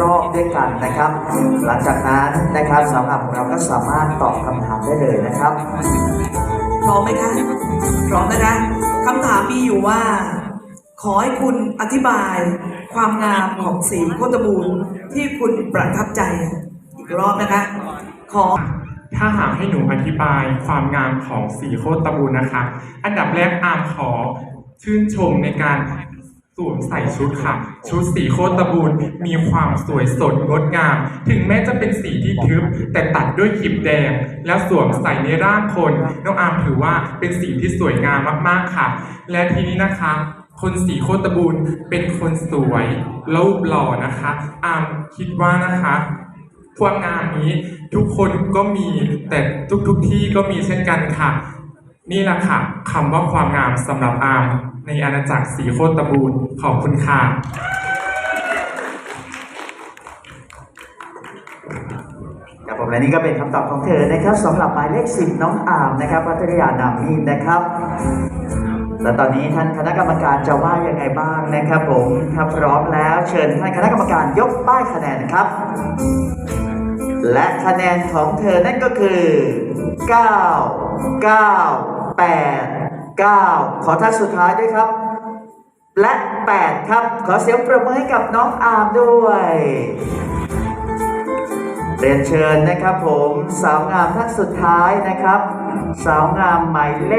รอบด้วยกันนะครับ หลังจากนั้นนะครับสาวงามของเราก็สามารถตอบคำถามได้เลยนะครับพร้อมไหมคะพร้อมนะคะคำถามมีอยู่ว่า ขอให้คุณอธิบายความงามของสีโคตรบูรณ์ที่คุณประทับใจอีกรอบนะคะ ขอถ้าหากให้หนูอธิบายความงามของสีโคตรตะบูนนะคะ อันดับแรกอามขอชื่นชมในการ สวมใส่ชุดค่ะ ชุดสีโคตรบูนมีความสวยสดงดงาม ถึงแม้จะเป็นสีที่ทึบ แต่ตัดด้วยคลิปแดง แล้วสวมใส่ในร่างคน น้องอาร์มถือว่าเป็นสิ่งที่สวยงามมากๆค่ะ และทีนี้นะคะ คนสีโคตรบูรณ์เป็นคนสวยรูปหล่อนะคะ อาร์มคิดว่านะคะความงามนี้ทุกคนก็มีแต่ทุกๆทที่ก็มีเช่นกันค่ะ นี่แหละค่ะคำว่าความงามสำหรับอาร์ม ในอาณาจักรสีโคตรตะบูนขอบคุณค่ะครับผมและนี่ก็เป็นคำตอบของเธอนะครับสำหรับหมายเลขสิบน้องอามนะครับพัทยานามมีนนะครับและตอนนี้ท่านคณะกรรมการจะว่ายังไงบ้างนะครับผมถ้าพร้อมแล้วเชิญท่านคณะกรรมการยกป้ายคะแนนนะครับ และคะแนนของเธอนั่นก็คือ 9 9 8 9 ขอท่านสุดท้ายด้วยครับ และ 8 ครับ ขอเสียงประมือให้กับน้องอาร์มด้วยเรียนเชิญนะครับผมสาวงามท่านสุดท้ายนะครับ สาวงามหมายเลข